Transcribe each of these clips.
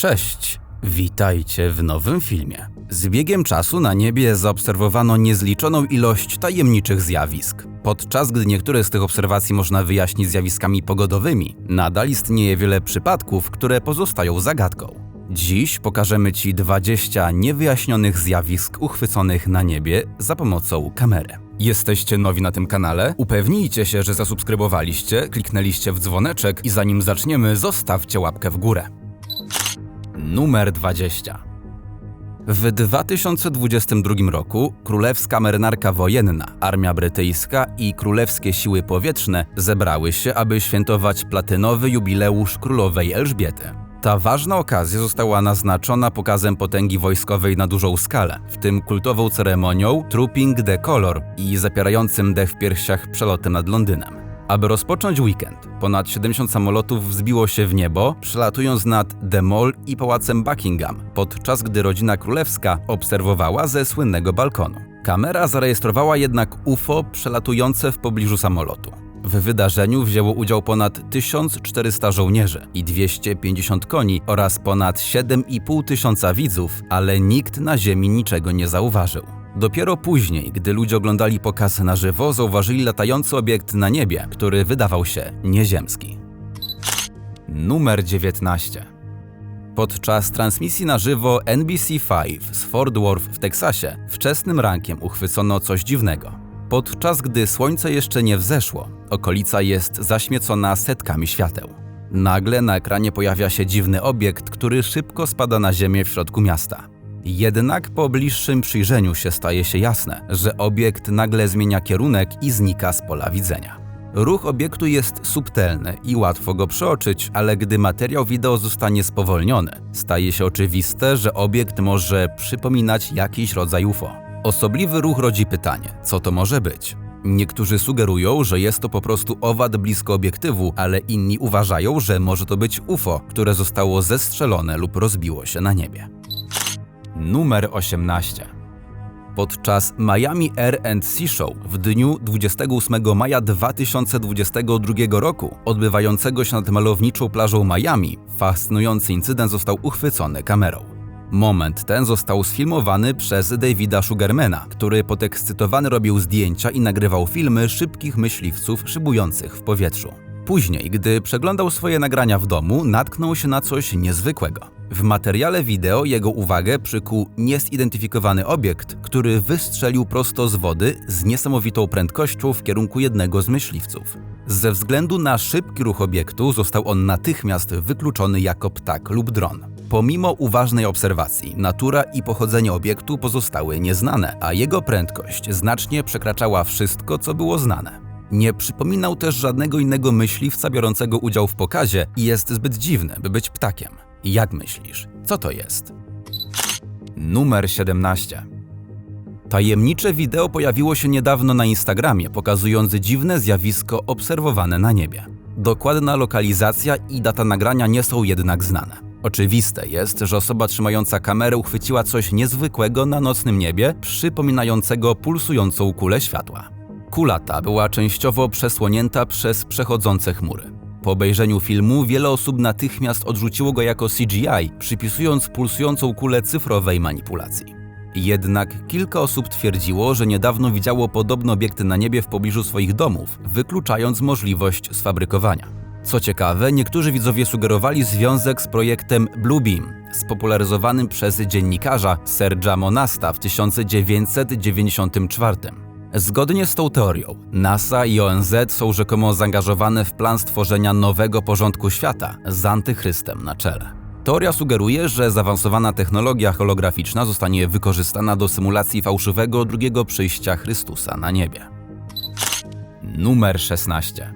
Cześć, witajcie w nowym filmie. Z biegiem czasu na niebie zaobserwowano niezliczoną ilość tajemniczych zjawisk. Podczas gdy niektóre z tych obserwacji można wyjaśnić zjawiskami pogodowymi, nadal istnieje wiele przypadków, które pozostają zagadką. Dziś pokażemy Ci 20 niewyjaśnionych zjawisk uchwyconych na niebie za pomocą kamery. Jesteście nowi na tym kanale? Upewnijcie się, że zasubskrybowaliście, kliknęliście w dzwoneczek i zanim zaczniemy, zostawcie łapkę w górę. Numer 20. W 2022 roku Królewska Marynarka Wojenna, Armia Brytyjska i Królewskie Siły Powietrzne zebrały się, aby świętować platynowy jubileusz Królowej Elżbiety. Ta ważna okazja została naznaczona pokazem potęgi wojskowej na dużą skalę, w tym kultową ceremonią Trooping the Color i zapierającym dech w piersiach przelotem nad Londynem. Aby rozpocząć weekend, ponad 70 samolotów wzbiło się w niebo, przelatując nad The Mall i pałacem Buckingham, podczas gdy rodzina królewska obserwowała ze słynnego balkonu. Kamera zarejestrowała jednak UFO przelatujące w pobliżu samolotu. W wydarzeniu wzięło udział ponad 1400 żołnierzy i 250 koni oraz ponad 7,5 tysiąca widzów, ale nikt na ziemi niczego nie zauważył. Dopiero później, gdy ludzie oglądali pokaz na żywo, zauważyli latający obiekt na niebie, który wydawał się nieziemski. Numer 19. Podczas transmisji na żywo NBC5 z Fort Worth w Teksasie wczesnym rankiem uchwycono coś dziwnego. Podczas gdy słońce jeszcze nie wzeszło, okolica jest zaśmiecona setkami świateł. Nagle na ekranie pojawia się dziwny obiekt, który szybko spada na ziemię w środku miasta. Jednak po bliższym przyjrzeniu się staje się jasne, że obiekt nagle zmienia kierunek i znika z pola widzenia. Ruch obiektu jest subtelny i łatwo go przeoczyć, ale gdy materiał wideo zostanie spowolniony, staje się oczywiste, że obiekt może przypominać jakiś rodzaj UFO. Osobliwy ruch rodzi pytanie, co to może być? Niektórzy sugerują, że jest to po prostu owad blisko obiektywu, ale inni uważają, że może to być UFO, które zostało zestrzelone lub rozbiło się na niebie. Numer 18. Podczas Miami Air and Sea Show w dniu 28 maja 2022 roku, odbywającego się nad malowniczą plażą Miami, fascynujący incydent został uchwycony kamerą. Moment ten został sfilmowany przez Davida Sugarmana, który podekscytowany robił zdjęcia i nagrywał filmy szybkich myśliwców szybujących w powietrzu. Później, gdy przeglądał swoje nagrania w domu, natknął się na coś niezwykłego. W materiale wideo jego uwagę przykuł niezidentyfikowany obiekt, który wystrzelił prosto z wody z niesamowitą prędkością w kierunku jednego z myśliwców. Ze względu na szybki ruch obiektu został on natychmiast wykluczony jako ptak lub dron. Pomimo uważnej obserwacji, natura i pochodzenie obiektu pozostały nieznane, a jego prędkość znacznie przekraczała wszystko, co było znane. Nie przypominał też żadnego innego myśliwca biorącego udział w pokazie i jest zbyt dziwny, by być ptakiem. Jak myślisz, co to jest? Numer 17. Tajemnicze wideo pojawiło się niedawno na Instagramie, pokazując dziwne zjawisko obserwowane na niebie. Dokładna lokalizacja i data nagrania nie są jednak znane. Oczywiste jest, że osoba trzymająca kamerę uchwyciła coś niezwykłego na nocnym niebie, przypominającego pulsującą kulę światła. Kula ta była częściowo przesłonięta przez przechodzące chmury. Po obejrzeniu filmu wiele osób natychmiast odrzuciło go jako CGI, przypisując pulsującą kulę cyfrowej manipulacji. Jednak kilka osób twierdziło, że niedawno widziało podobne obiekty na niebie w pobliżu swoich domów, wykluczając możliwość sfabrykowania. Co ciekawe, niektórzy widzowie sugerowali związek z projektem Bluebeam, spopularyzowanym przez dziennikarza Serge'a Monasta w 1994. Zgodnie z tą teorią, NASA i ONZ są rzekomo zaangażowane w plan stworzenia nowego porządku świata z antychrystem na czele. Teoria sugeruje, że zaawansowana technologia holograficzna zostanie wykorzystana do symulacji fałszywego drugiego przyjścia Chrystusa na niebie. Numer 16.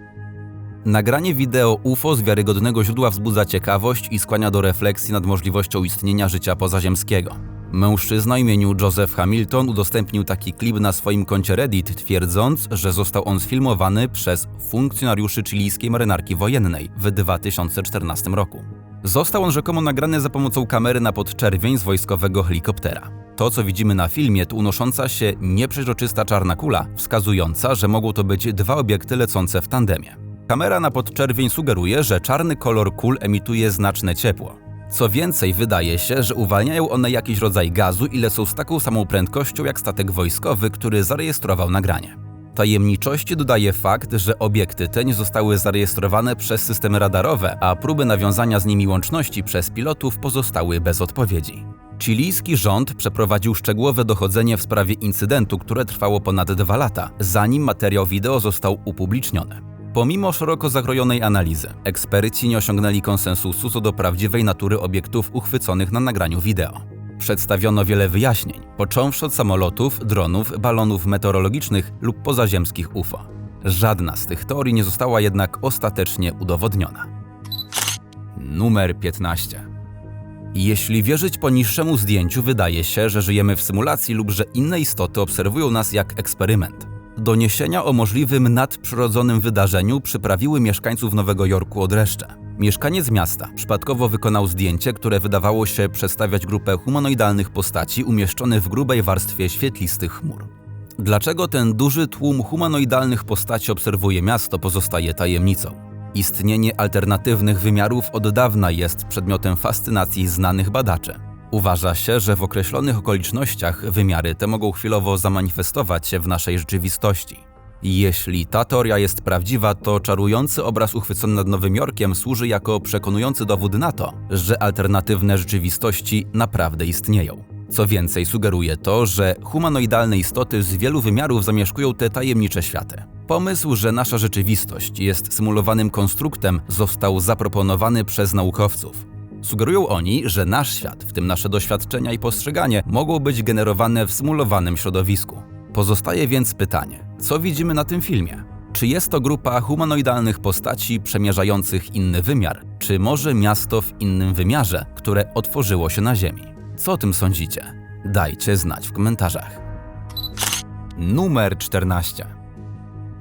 Nagranie wideo UFO z wiarygodnego źródła wzbudza ciekawość i skłania do refleksji nad możliwością istnienia życia pozaziemskiego. Mężczyzna imieniu Joseph Hamilton udostępnił taki klip na swoim koncie Reddit, twierdząc, że został on sfilmowany przez funkcjonariuszy chilijskiej marynarki wojennej w 2014 roku. Został on rzekomo nagrany za pomocą kamery na podczerwień z wojskowego helikoptera. To, co widzimy na filmie, to unosząca się nieprzeźroczysta czarna kula, wskazująca, że mogą to być dwa obiekty lecące w tandemie. Kamera na podczerwień sugeruje, że czarny kolor kul emituje znaczne ciepło. Co więcej, wydaje się, że uwalniają one jakiś rodzaj gazu i lecą z taką samą prędkością jak statek wojskowy, który zarejestrował nagranie. Tajemniczości dodaje fakt, że obiekty te nie zostały zarejestrowane przez systemy radarowe, a próby nawiązania z nimi łączności przez pilotów pozostały bez odpowiedzi. Chilijski rząd przeprowadził szczegółowe dochodzenie w sprawie incydentu, które trwało ponad dwa lata, zanim materiał wideo został upubliczniony. Pomimo szeroko zakrojonej analizy, eksperci nie osiągnęli konsensusu co do prawdziwej natury obiektów uchwyconych na nagraniu wideo. Przedstawiono wiele wyjaśnień, począwszy od samolotów, dronów, balonów meteorologicznych lub pozaziemskich UFO. Żadna z tych teorii nie została jednak ostatecznie udowodniona. Numer 15. Jeśli wierzyć poniższemu zdjęciu, wydaje się, że żyjemy w symulacji lub że inne istoty obserwują nas jak eksperyment. Doniesienia o możliwym nadprzyrodzonym wydarzeniu przyprawiły mieszkańców Nowego Jorku od dreszcze. Mieszkaniec miasta przypadkowo wykonał zdjęcie, które wydawało się przedstawiać grupę humanoidalnych postaci umieszczonych w grubej warstwie świetlistych chmur. Dlaczego ten duży tłum humanoidalnych postaci obserwuje miasto, pozostaje tajemnicą. Istnienie alternatywnych wymiarów od dawna jest przedmiotem fascynacji znanych badaczy. Uważa się, że w określonych okolicznościach wymiary te mogą chwilowo zamanifestować się w naszej rzeczywistości. Jeśli ta teoria jest prawdziwa, to czarujący obraz uchwycony nad Nowym Jorkiem służy jako przekonujący dowód na to, że alternatywne rzeczywistości naprawdę istnieją. Co więcej, sugeruje to, że humanoidalne istoty z wielu wymiarów zamieszkują te tajemnicze światy. Pomysł, że nasza rzeczywistość jest symulowanym konstruktem, został zaproponowany przez naukowców. Sugerują oni, że nasz świat, w tym nasze doświadczenia i postrzeganie, mogą być generowane w symulowanym środowisku. Pozostaje więc pytanie, co widzimy na tym filmie? Czy jest to grupa humanoidalnych postaci przemierzających inny wymiar, czy może miasto w innym wymiarze, które otworzyło się na Ziemi? Co o tym sądzicie? Dajcie znać w komentarzach. Numer 14.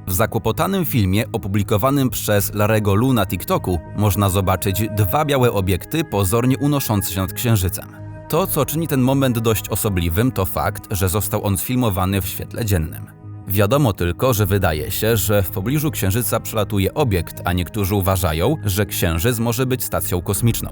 W zakłopotanym filmie opublikowanym przez Larego Lu na TikToku można zobaczyć dwa białe obiekty pozornie unoszące się nad księżycem. To, co czyni ten moment dość osobliwym, to fakt, że został on sfilmowany w świetle dziennym. Wiadomo tylko, że wydaje się, że w pobliżu Księżyca przelatuje obiekt, a niektórzy uważają, że Księżyc może być stacją kosmiczną.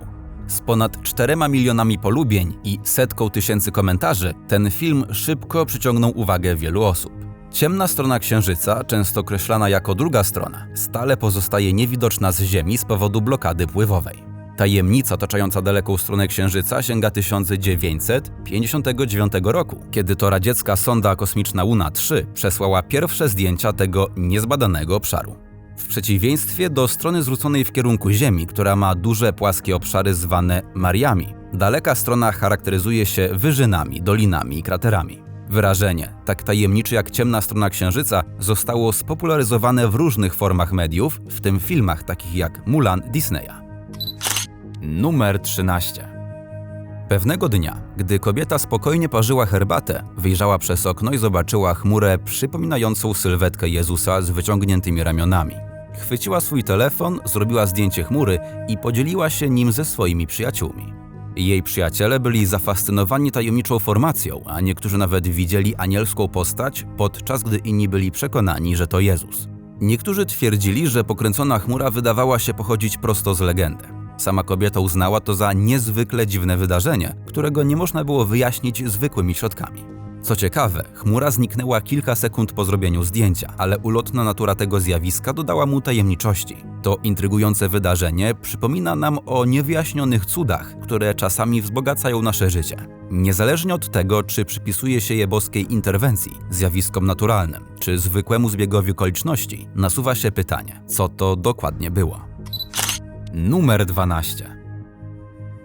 Z ponad 4 milionami polubień i setką tysięcy komentarzy, ten film szybko przyciągnął uwagę wielu osób. Ciemna strona Księżyca, często określana jako druga strona, stale pozostaje niewidoczna z Ziemi z powodu blokady pływowej. Tajemnica otaczająca daleką stronę Księżyca sięga 1959 roku, kiedy to radziecka sonda kosmiczna Luna-3 przesłała pierwsze zdjęcia tego niezbadanego obszaru. W przeciwieństwie do strony zwróconej w kierunku Ziemi, która ma duże płaskie obszary zwane Mariami, daleka strona charakteryzuje się wyżynami, dolinami i kraterami. Wyrażenie, tak tajemnicze jak ciemna strona Księżyca, zostało spopularyzowane w różnych formach mediów, w tym filmach takich jak Mulan Disneya. Numer 13. Pewnego dnia, gdy kobieta spokojnie parzyła herbatę, wyjrzała przez okno i zobaczyła chmurę przypominającą sylwetkę Jezusa z wyciągniętymi ramionami. Chwyciła swój telefon, zrobiła zdjęcie chmury i podzieliła się nim ze swoimi przyjaciółmi. Jej przyjaciele byli zafascynowani tajemniczą formacją, a niektórzy nawet widzieli anielską postać, podczas gdy inni byli przekonani, że to Jezus. Niektórzy twierdzili, że pokręcona chmura wydawała się pochodzić prosto z legendy. Sama kobieta uznała to za niezwykle dziwne wydarzenie, którego nie można było wyjaśnić zwykłymi środkami. Co ciekawe, chmura zniknęła kilka sekund po zrobieniu zdjęcia, ale ulotna natura tego zjawiska dodała mu tajemniczości. To intrygujące wydarzenie przypomina nam o niewyjaśnionych cudach, które czasami wzbogacają nasze życie. Niezależnie od tego, czy przypisuje się je boskiej interwencji, zjawiskom naturalnym, czy zwykłemu zbiegowi okoliczności, nasuwa się pytanie, co to dokładnie było. Numer 12.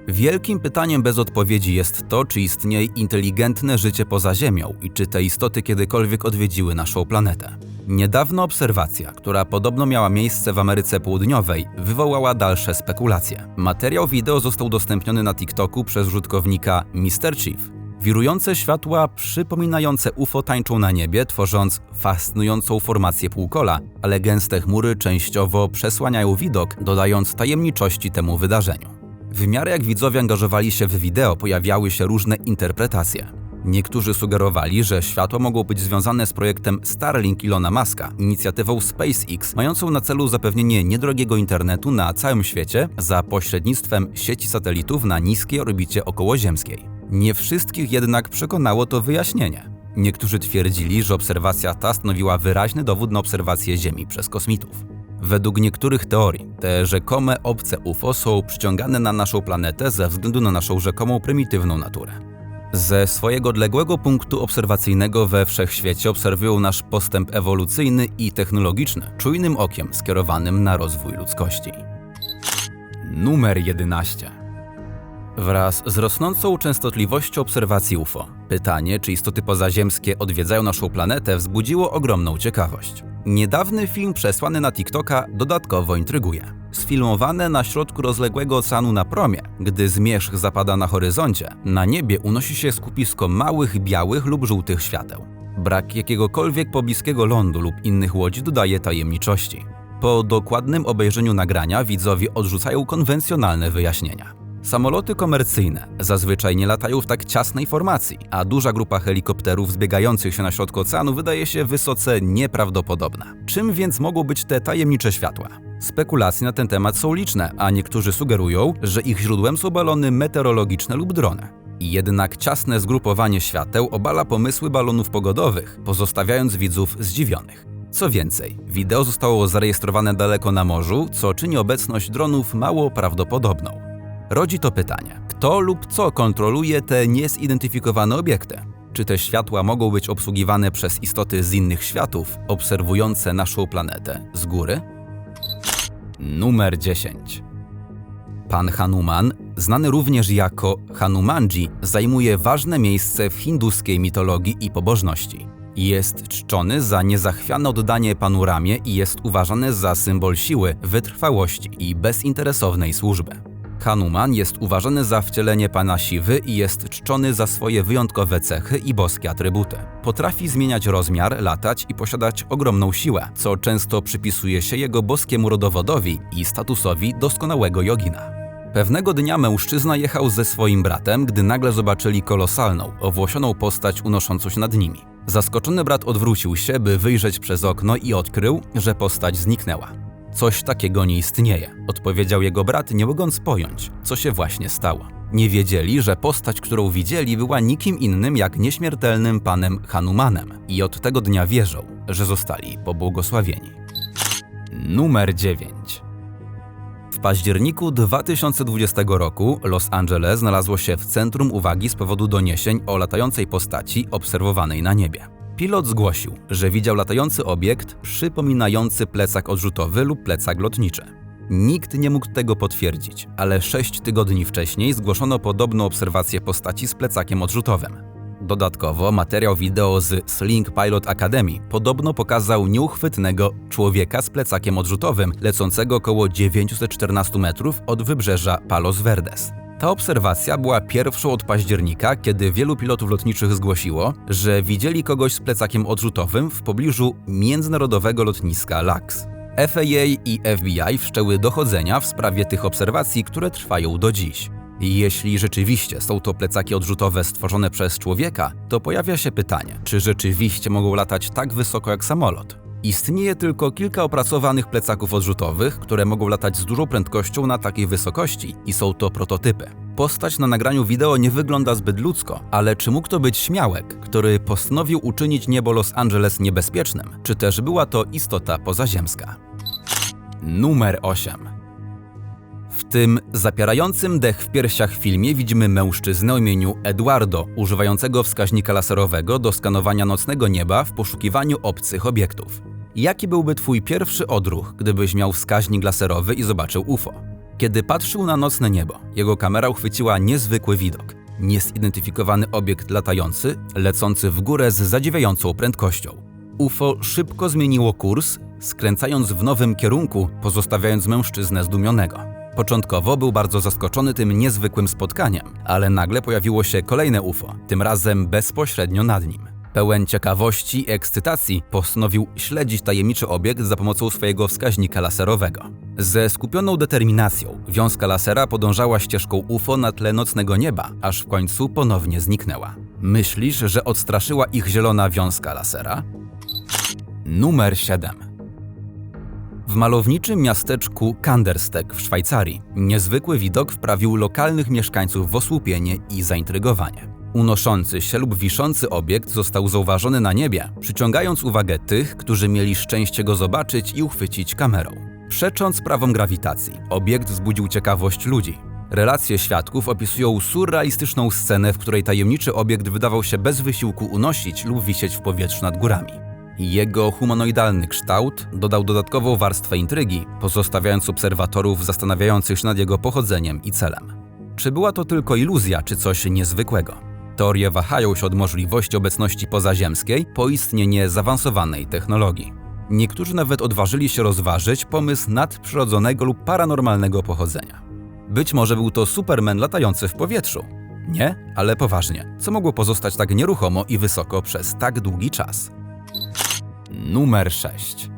Wielkim pytaniem bez odpowiedzi jest to, czy istnieje inteligentne życie poza Ziemią i czy te istoty kiedykolwiek odwiedziły naszą planetę. Niedawna obserwacja, która podobno miała miejsce w Ameryce Południowej, wywołała dalsze spekulacje. Materiał wideo został udostępniony na TikToku przez użytkownika Mr. Chief. Wirujące światła przypominające UFO tańczą na niebie, tworząc fascynującą formację półkola, ale gęste chmury częściowo przesłaniają widok, dodając tajemniczości temu wydarzeniu. W miarę jak widzowie angażowali się w wideo, pojawiały się różne interpretacje. Niektórzy sugerowali, że światła mogą być związane z projektem Starlink Ilona Muska, inicjatywą SpaceX, mającą na celu zapewnienie niedrogiego internetu na całym świecie za pośrednictwem sieci satelitów na niskiej orbicie okołoziemskiej. Nie wszystkich jednak przekonało to wyjaśnienie. Niektórzy twierdzili, że obserwacja ta stanowiła wyraźny dowód na obserwację Ziemi przez kosmitów. Według niektórych teorii, te rzekome obce UFO są przyciągane na naszą planetę ze względu na naszą rzekomą prymitywną naturę. Ze swojego odległego punktu obserwacyjnego we wszechświecie obserwują nasz postęp ewolucyjny i technologiczny, czujnym okiem skierowanym na rozwój ludzkości. Numer 11. Wraz z rosnącą częstotliwością obserwacji UFO, pytanie, czy istoty pozaziemskie odwiedzają naszą planetę, wzbudziło ogromną ciekawość. Niedawny film przesłany na TikToka dodatkowo intryguje. Sfilmowane na środku rozległego oceanu na promie, gdy zmierzch zapada na horyzoncie, na niebie unosi się skupisko małych białych lub żółtych świateł. Brak jakiegokolwiek pobliskiego lądu lub innych łodzi dodaje tajemniczości. Po dokładnym obejrzeniu nagrania widzowie odrzucają konwencjonalne wyjaśnienia. Samoloty komercyjne zazwyczaj nie latają w tak ciasnej formacji, a duża grupa helikopterów zbiegających się na środku oceanu wydaje się wysoce nieprawdopodobna. Czym więc mogą być te tajemnicze światła? Spekulacje na ten temat są liczne, a niektórzy sugerują, że ich źródłem są balony meteorologiczne lub drony. Jednak ciasne zgrupowanie świateł obala pomysły balonów pogodowych, pozostawiając widzów zdziwionych. Co więcej, wideo zostało zarejestrowane daleko na morzu, co czyni obecność dronów mało prawdopodobną. Rodzi to pytanie: kto lub co kontroluje te niezidentyfikowane obiekty? Czy te światła mogą być obsługiwane przez istoty z innych światów, obserwujące naszą planetę z góry? Numer 10. Pan Hanuman, znany również jako Hanumanji, zajmuje ważne miejsce w hinduskiej mitologii i pobożności. Jest czczony za niezachwiane oddanie panu Ramie i jest uważany za symbol siły, wytrwałości i bezinteresownej służby. Hanuman jest uważany za wcielenie pana Siwy i jest czczony za swoje wyjątkowe cechy i boskie atrybuty. Potrafi zmieniać rozmiar, latać i posiadać ogromną siłę, co często przypisuje się jego boskiemu rodowodowi i statusowi doskonałego jogina. Pewnego dnia mężczyzna jechał ze swoim bratem, gdy nagle zobaczyli kolosalną, owłosioną postać unoszącą się nad nimi. Zaskoczony brat odwrócił się, by wyjrzeć przez okno i odkrył, że postać zniknęła. Coś takiego nie istnieje, odpowiedział jego brat, nie mogąc pojąć, co się właśnie stało. Nie wiedzieli, że postać, którą widzieli, była nikim innym jak nieśmiertelnym panem Hanumanem i od tego dnia wierzą, że zostali pobłogosławieni. Numer 9. W październiku 2020 roku Los Angeles znalazło się w centrum uwagi z powodu doniesień o latającej postaci obserwowanej na niebie. Pilot zgłosił, że widział latający obiekt przypominający plecak odrzutowy lub plecak lotniczy. Nikt nie mógł tego potwierdzić, ale sześć tygodni wcześniej zgłoszono podobną obserwację postaci z plecakiem odrzutowym. Dodatkowo materiał wideo z Sling Pilot Academy podobno pokazał nieuchwytnego człowieka z plecakiem odrzutowym lecącego około 914 metrów od wybrzeża Palos Verdes. Ta obserwacja była pierwszą od października, kiedy wielu pilotów lotniczych zgłosiło, że widzieli kogoś z plecakiem odrzutowym w pobliżu międzynarodowego lotniska LAX. FAA i FBI wszczęły dochodzenia w sprawie tych obserwacji, które trwają do dziś. Jeśli rzeczywiście są to plecaki odrzutowe stworzone przez człowieka, to pojawia się pytanie, czy rzeczywiście mogą latać tak wysoko jak samolot? Istnieje tylko kilka opracowanych plecaków odrzutowych, które mogą latać z dużą prędkością na takiej wysokości i są to prototypy. Postać na nagraniu wideo nie wygląda zbyt ludzko, ale czy mógł to być śmiałek, który postanowił uczynić niebo Los Angeles niebezpiecznym, czy też była to istota pozaziemska? Numer 8. W tym zapierającym dech w piersiach filmie widzimy mężczyznę o imieniu Eduardo, używającego wskaźnika laserowego do skanowania nocnego nieba w poszukiwaniu obcych obiektów. Jaki byłby Twój pierwszy odruch, gdybyś miał wskaźnik laserowy i zobaczył UFO? Kiedy patrzył na nocne niebo, jego kamera uchwyciła niezwykły widok. Niezidentyfikowany obiekt latający, lecący w górę z zadziwiającą prędkością. UFO szybko zmieniło kurs, skręcając w nowym kierunku, pozostawiając mężczyznę zdumionego. Początkowo był bardzo zaskoczony tym niezwykłym spotkaniem, ale nagle pojawiło się kolejne UFO, tym razem bezpośrednio nad nim. Pełen ciekawości i ekscytacji postanowił śledzić tajemniczy obiekt za pomocą swojego wskaźnika laserowego. Ze skupioną determinacją wiązka lasera podążała ścieżką UFO na tle nocnego nieba, aż w końcu ponownie zniknęła. Myślisz, że odstraszyła ich zielona wiązka lasera? Numer 7. W malowniczym miasteczku Kanderstek w Szwajcarii niezwykły widok wprawił lokalnych mieszkańców w osłupienie i zaintrygowanie. Unoszący się lub wiszący obiekt został zauważony na niebie, przyciągając uwagę tych, którzy mieli szczęście go zobaczyć i uchwycić kamerą. Przecząc prawom grawitacji, obiekt wzbudził ciekawość ludzi. Relacje świadków opisują surrealistyczną scenę, w której tajemniczy obiekt wydawał się bez wysiłku unosić lub wisieć w powietrzu nad górami. Jego humanoidalny kształt dodał dodatkową warstwę intrygi, pozostawiając obserwatorów zastanawiających się nad jego pochodzeniem i celem. Czy była to tylko iluzja, czy coś niezwykłego? Teorie wahają się od możliwości obecności pozaziemskiej po istnienie zaawansowanej technologii. Niektórzy nawet odważyli się rozważyć pomysł nadprzyrodzonego lub paranormalnego pochodzenia. Być może był to Superman latający w powietrzu. Nie, ale poważnie, co mogło pozostać tak nieruchomo i wysoko przez tak długi czas? Numer 6.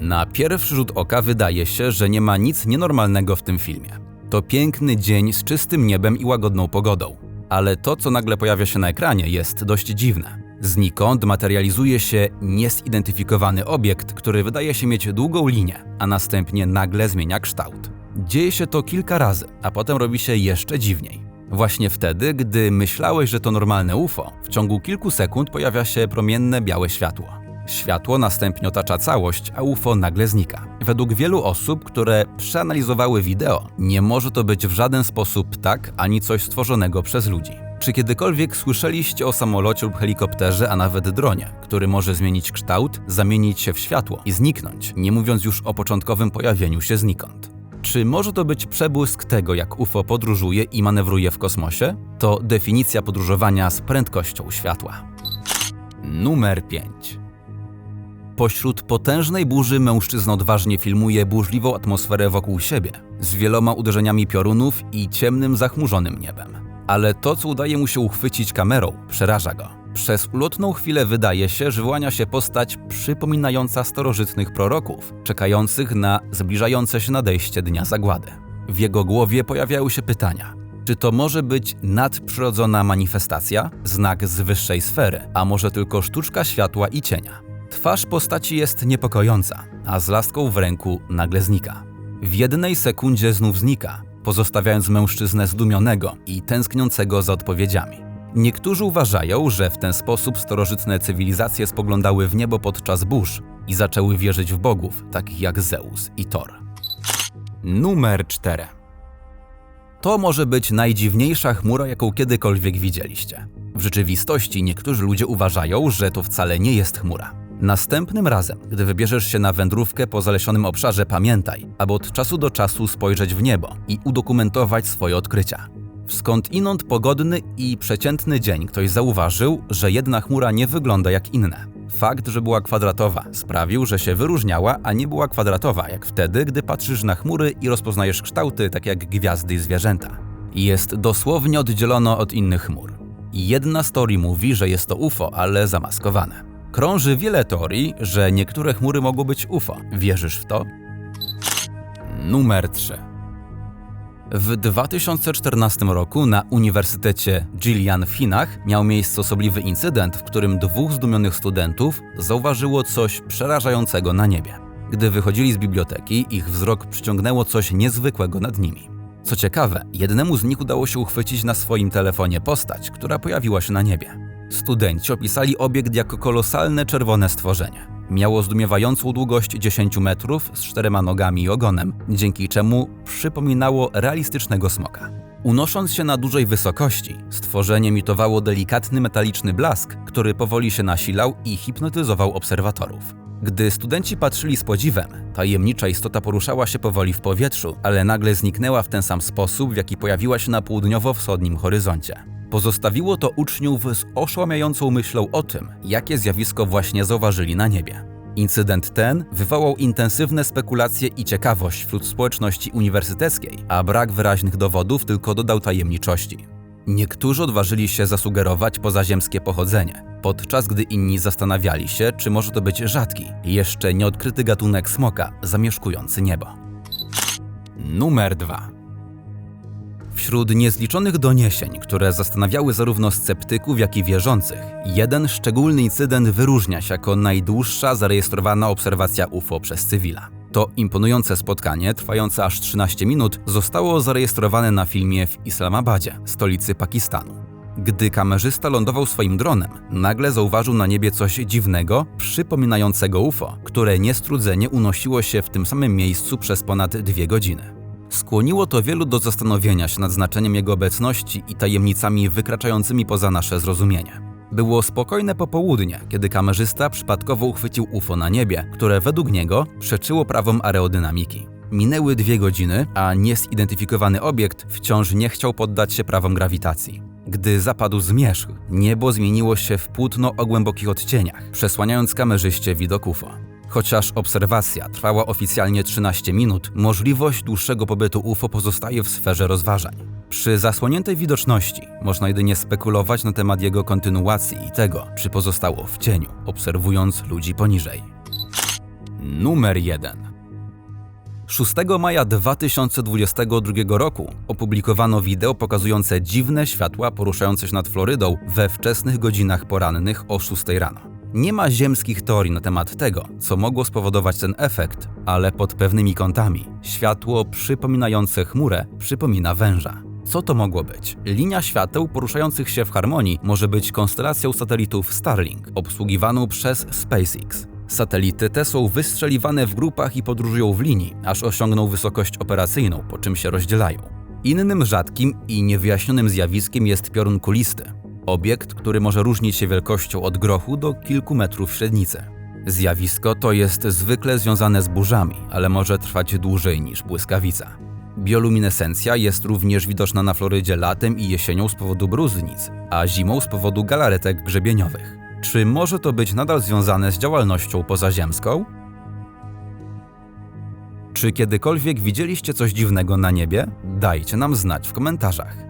Na pierwszy rzut oka wydaje się, że nie ma nic nienormalnego w tym filmie. To piękny dzień z czystym niebem i łagodną pogodą. Ale to, co nagle pojawia się na ekranie, jest dość dziwne. Znikąd materializuje się niezidentyfikowany obiekt, który wydaje się mieć długą linię, a następnie nagle zmienia kształt. Dzieje się to kilka razy, a potem robi się jeszcze dziwniej. Właśnie wtedy, gdy myślałeś, że to normalne UFO, w ciągu kilku sekund pojawia się promienne białe światło. Światło następnie otacza całość, a UFO nagle znika. Według wielu osób, które przeanalizowały wideo, nie może to być w żaden sposób ptak ani coś stworzonego przez ludzi. Czy kiedykolwiek słyszeliście o samolocie lub helikopterze, a nawet dronie, który może zmienić kształt, zamienić się w światło i zniknąć, nie mówiąc już o początkowym pojawieniu się znikąd? Czy może to być przebłysk tego, jak UFO podróżuje i manewruje w kosmosie? To definicja podróżowania z prędkością światła. Numer 5. Pośród potężnej burzy mężczyzna odważnie filmuje burzliwą atmosferę wokół siebie, z wieloma uderzeniami piorunów i ciemnym, zachmurzonym niebem. Ale to, co udaje mu się uchwycić kamerą, przeraża go. Przez ulotną chwilę wydaje się, że wyłania się postać przypominająca starożytnych proroków, czekających na zbliżające się nadejście dnia zagłady. W jego głowie pojawiają się pytania. Czy to może być nadprzyrodzona manifestacja, znak z wyższej sfery, a może tylko sztuczka światła i cienia? Twarz postaci jest niepokojąca, a z laską w ręku nagle znika. W jednej sekundzie znów znika, pozostawiając mężczyznę zdumionego i tęskniącego za odpowiedziami. Niektórzy uważają, że w ten sposób starożytne cywilizacje spoglądały w niebo podczas burz i zaczęły wierzyć w bogów, takich jak Zeus i Thor. Numer 4. To może być najdziwniejsza chmura, jaką kiedykolwiek widzieliście. W rzeczywistości niektórzy ludzie uważają, że to wcale nie jest chmura. Następnym razem, gdy wybierzesz się na wędrówkę po zalesionym obszarze, pamiętaj, aby od czasu do czasu spojrzeć w niebo i udokumentować swoje odkrycia. Skądinąd pogodny i przeciętny dzień ktoś zauważył, że jedna chmura nie wygląda jak inne. Fakt, że była kwadratowa, sprawił, że się wyróżniała, a nie była kwadratowa, jak wtedy, gdy patrzysz na chmury i rozpoznajesz kształty, tak jak gwiazdy i zwierzęta. Jest dosłownie oddzielona od innych chmur. Jedna story mówi, że jest to UFO, ale zamaskowane. Krąży wiele teorii, że niektóre chmury mogą być UFO. Wierzysz w to? Numer 3. W 2014 roku na Uniwersytecie Jillian w Chinach miał miejsce osobliwy incydent, w którym dwóch zdumionych studentów zauważyło coś przerażającego na niebie. Gdy wychodzili z biblioteki, ich wzrok przyciągnęło coś niezwykłego nad nimi. Co ciekawe, jednemu z nich udało się uchwycić na swoim telefonie postać, która pojawiła się na niebie. Studenci opisali obiekt jako kolosalne czerwone stworzenie. Miało zdumiewającą długość 10 metrów z czterema nogami i ogonem, dzięki czemu przypominało realistycznego smoka. Unosząc się na dużej wysokości, stworzenie emitowało delikatny metaliczny blask, który powoli się nasilał i hipnotyzował obserwatorów. Gdy studenci patrzyli z podziwem, tajemnicza istota poruszała się powoli w powietrzu, ale nagle zniknęła w ten sam sposób, w jaki pojawiła się na południowo-wschodnim horyzoncie. Pozostawiło to uczniów z oszłamiającą myślą o tym, jakie zjawisko właśnie zauważyli na niebie. Incydent ten wywołał intensywne spekulacje i ciekawość wśród społeczności uniwersyteckiej, a brak wyraźnych dowodów tylko dodał tajemniczości. Niektórzy odważyli się zasugerować pozaziemskie pochodzenie, podczas gdy inni zastanawiali się, czy może to być rzadki, jeszcze nieodkryty gatunek smoka zamieszkujący niebo. Numer 2. Wśród niezliczonych doniesień, które zastanawiały zarówno sceptyków, jak i wierzących, jeden szczególny incydent wyróżnia się jako najdłuższa zarejestrowana obserwacja UFO przez cywila. To imponujące spotkanie, trwające aż 13 minut, zostało zarejestrowane na filmie w Islamabadzie, stolicy Pakistanu. Gdy kamerzysta lądował swoim dronem, nagle zauważył na niebie coś dziwnego, przypominającego UFO, które niestrudzenie unosiło się w tym samym miejscu przez ponad dwie godziny. Skłoniło to wielu do zastanowienia się nad znaczeniem jego obecności i tajemnicami wykraczającymi poza nasze zrozumienie. Było spokojne popołudnie, kiedy kamerzysta przypadkowo uchwycił UFO na niebie, które według niego przeczyło prawom aerodynamiki. Minęły dwie godziny, a niezidentyfikowany obiekt wciąż nie chciał poddać się prawom grawitacji. Gdy zapadł zmierzch, niebo zmieniło się w płótno o głębokich odcieniach, przesłaniając kamerzyście widok UFO. Chociaż obserwacja trwała oficjalnie 13 minut, możliwość dłuższego pobytu UFO pozostaje w sferze rozważań. Przy zasłoniętej widoczności można jedynie spekulować na temat jego kontynuacji i tego, czy pozostało w cieniu, obserwując ludzi poniżej. Numer 1. 6 maja 2022 roku opublikowano wideo pokazujące dziwne światła poruszające się nad Florydą we wczesnych godzinach porannych o 6 rano. Nie ma ziemskich teorii na temat tego, co mogło spowodować ten efekt, ale pod pewnymi kątami światło przypominające chmurę przypomina węża. Co to mogło być? Linia świateł poruszających się w harmonii może być konstelacją satelitów Starlink, obsługiwaną przez SpaceX. Satelity te są wystrzeliwane w grupach i podróżują w linii, aż osiągną wysokość operacyjną, po czym się rozdzielają. Innym rzadkim i niewyjaśnionym zjawiskiem jest piorun kulisty. Obiekt, który może różnić się wielkością od grochu do kilku metrów średnicy. Zjawisko to jest zwykle związane z burzami, ale może trwać dłużej niż błyskawica. Bioluminescencja jest również widoczna na Florydzie latem i jesienią z powodu bruznic, a zimą z powodu galaretek grzebieniowych. Czy może to być nadal związane z działalnością pozaziemską? Czy kiedykolwiek widzieliście coś dziwnego na niebie? Dajcie nam znać w komentarzach.